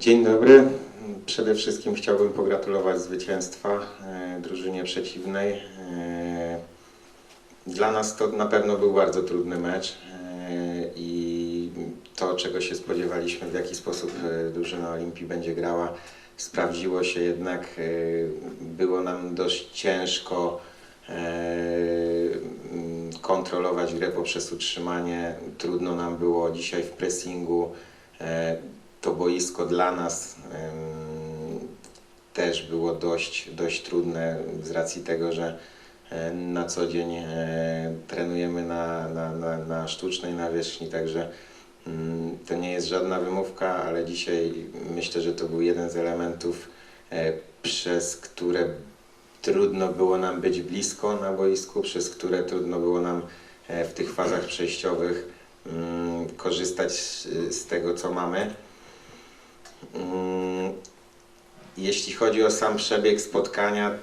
Dzień dobry. Przede wszystkim chciałbym pogratulować zwycięstwa e, drużynie przeciwnej. E, Dla nas to na pewno był bardzo trudny mecz e, i to, czego się spodziewaliśmy, w jaki sposób drużyna Olimpii będzie grała, sprawdziło się jednak. Było nam dość ciężko kontrolować grę poprzez utrzymanie. Trudno nam było dzisiaj w pressingu. To boisko dla nas też było dość, dość trudne z racji tego, że e, na co dzień e, trenujemy na, na, na, na sztucznej nawierzchni, także mm, to nie jest żadna wymówka, ale dzisiaj myślę, że to był jeden z elementów, e, przez które trudno było nam być blisko na boisku, przez które trudno było nam w tych fazach przejściowych mm, korzystać z tego, co mamy. Mm, Jeśli chodzi o sam przebieg spotkania,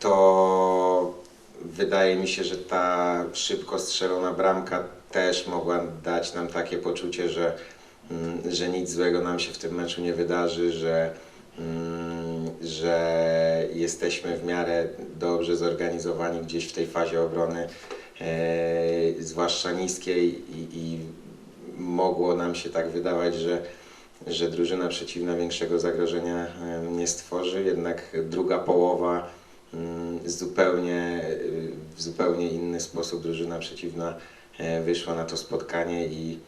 to wydaje mi się, że ta szybko strzelona bramka też mogła dać nam takie poczucie, że, mm, że nic złego nam się w tym meczu nie wydarzy, że, mm, że jesteśmy w miarę dobrze zorganizowani gdzieś w tej fazie obrony, e, zwłaszcza niskiej i, i mogło nam się tak wydawać, że że drużyna przeciwna większego zagrożenia nie stworzy, jednak druga połowa mm, zupełnie, w zupełnie inny sposób drużyna przeciwna e, wyszła na to spotkanie i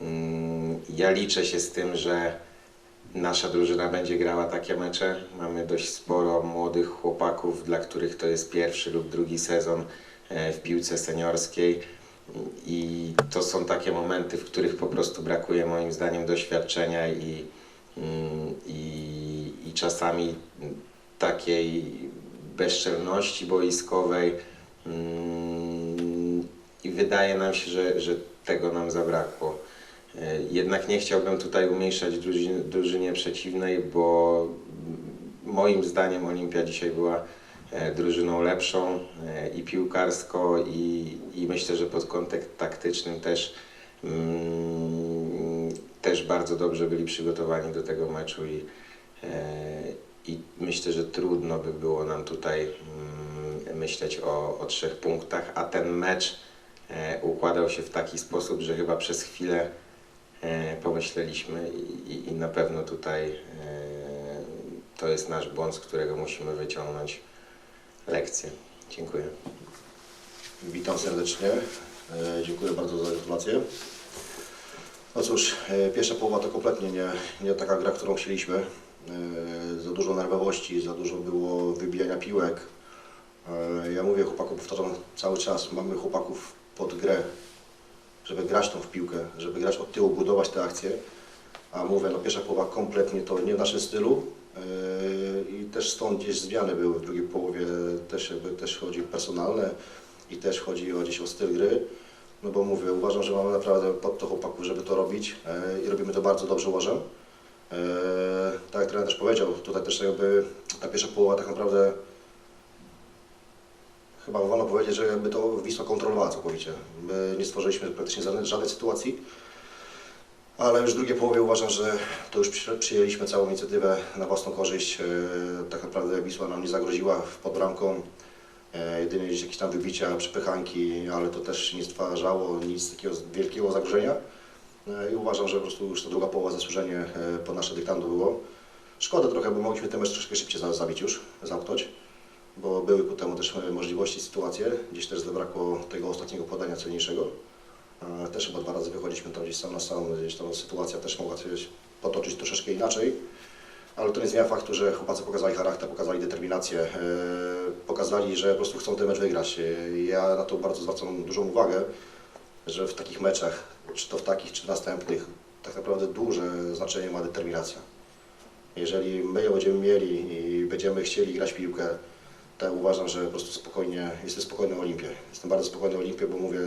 mm, ja liczę się z tym, że nasza drużyna będzie grała takie mecze. Mamy dość sporo młodych chłopaków, dla których to jest pierwszy lub drugi sezon e, w piłce seniorskiej. I to są takie momenty, w których po prostu brakuje moim zdaniem doświadczenia i, mm, i, i czasami takiej bezczelności boiskowej. Mm, I wydaje nam się, że, że tego nam zabrakło. E, Jednak nie chciałbym tutaj umniejszać drużynie, drużynie przeciwnej, bo moim zdaniem Olimpia dzisiaj była drużyną lepszą e, i piłkarsko i, i myślę, że pod kątem taktycznym też, mm, też bardzo dobrze byli przygotowani do tego meczu i, e, i myślę, że trudno by było nam tutaj mm, myśleć o, o trzech punktach, a ten mecz e, układał się w taki sposób, że chyba przez chwilę e, pomyśleliśmy i, i, na pewno tutaj e, to jest nasz błąd, z którego musimy wyciągnąć lekcję. Dziękuję. Witam serdecznie. E, Dziękuję bardzo za informację. No cóż, e, pierwsza połowa to kompletnie nie, nie taka gra, którą chcieliśmy. E, Za dużo nerwowości, za dużo było wybijania piłek. Ja mówię chłopakom, powtarzam cały czas, mamy chłopaków pod grę, żeby grać tą w piłkę, żeby grać od tyłu, budować te akcje. A mówię, no pierwsza połowa kompletnie to nie w naszym stylu. E, I też stąd gdzieś zmiany były w drugiej połowie, też, jakby, też chodzi personalne i też chodzi o gdzieś o styl gry. No bo mówię, uważam, że mamy naprawdę pod to chłopaków, żeby to robić e, i robimy to bardzo dobrze, uważam. E, tak jak trener też powiedział, tutaj też jakby ta pierwsza połowa tak naprawdę chyba wolno powiedzieć, że jakby to Wisła kontrolowała całkowicie. My nie stworzyliśmy praktycznie żadnej sytuacji. Ale już w drugiej połowie uważam, że to już przy- przyjęliśmy całą inicjatywę na własną korzyść. E, Tak naprawdę Wisła nam nie zagroziła pod bramką. E, Jedynie gdzieś jakieś tam wybicia, przepychanki, ale to też nie stwarzało nic takiego wielkiego zagrożenia. E, I uważam, że po prostu już ta druga połowa zasłużenie e, po nasze dyktando było. Szkoda trochę, bo mogliśmy ten mecz troszkę szybciej za- zabić już, zamknąć, bo były ku temu też możliwości, sytuacje. Gdzieś też zabrakło tego ostatniego podania celniejszego. E, Też chyba dwa razy wychodziliśmy tam gdzieś sam na sam, gdzieś tam sytuacja też mogła się potoczyć troszeczkę inaczej. Ale to nie zmienia faktu, że chłopacy pokazali charakter, pokazali determinację, e, pokazali, że po prostu chcą ten mecz wygrać. E, Ja na to bardzo zwracam dużą uwagę, że w takich meczach, czy to w takich, czy w następnych, tak naprawdę duże znaczenie ma determinacja. Jeżeli my ją będziemy mieli i będziemy chcieli grać piłkę, to uważam, że po prostu spokojnie, jestem spokojny o Olimpie. Jestem bardzo spokojny o Olimpie, bo mówię,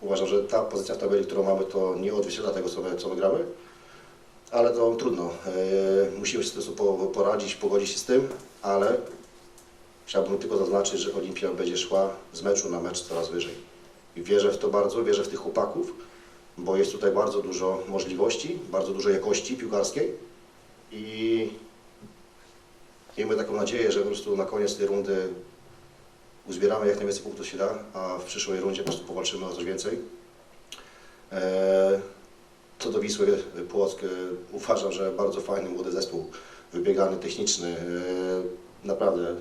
uważam, że ta pozycja w tabeli, którą mamy, to nie odzwierciedla tego, co my, co my gramy. Ale to trudno. E, musimy się tym po- poradzić, pogodzić się z tym, ale chciałbym tylko zaznaczyć, że Olimpia będzie szła z meczu na mecz coraz wyżej. I wierzę w to bardzo, wierzę w tych chłopaków, bo jest tutaj bardzo dużo możliwości, bardzo dużo jakości piłkarskiej i miejmy taką nadzieję, że po prostu na koniec tej rundy uzbieramy jak najwięcej punktów się da, a w przyszłej rundzie po prostu powalczymy o coś więcej. E, Co do Wisły Płock, e, uważam, że bardzo fajny młody zespół, wybiegany, techniczny. E, Naprawdę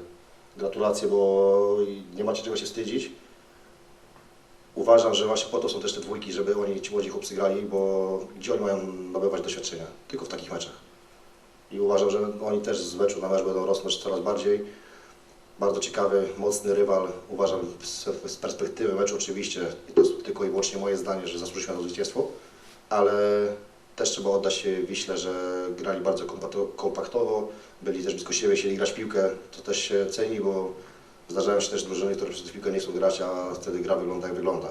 gratulacje, bo nie macie czego się wstydzić. Uważam, że właśnie po to są też te dwójki, żeby oni, ci młodzi chłopcy grali, bo gdzie oni mają nabywać doświadczenia? Tylko w takich meczach. I uważam, że oni też z meczu na mecz będą rosnąć coraz bardziej. Bardzo ciekawy, mocny rywal. Uważam z, perspektywy meczu oczywiście, i to jest tylko i wyłącznie moje zdanie, że zasłużyliśmy na to zwycięstwo, ale też trzeba oddać się Wiśle, że grali bardzo kompakto- kompaktowo, byli też blisko siebie, chcieli grać piłkę, to też się ceni, bo zdarzają się też drużyny, które przez piłkę nie chcą grać, a wtedy gra wygląda jak wygląda.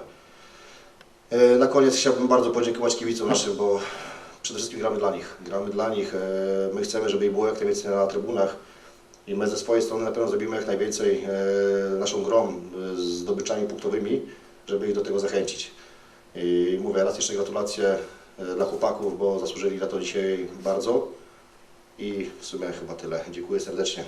E, Na koniec chciałbym bardzo podziękować kibicom naszym, bo przede wszystkim gramy dla nich. Gramy dla nich. e, My chcemy, żeby ich było jak najwięcej na trybunach i my ze swojej strony na pewno zrobimy jak najwięcej e, naszą grą, e, zdobyczami punktowymi, żeby ich do tego zachęcić. I mówię raz jeszcze gratulacje dla chłopaków, bo zasłużyli na to dzisiaj bardzo. I w sumie chyba tyle. Dziękuję serdecznie.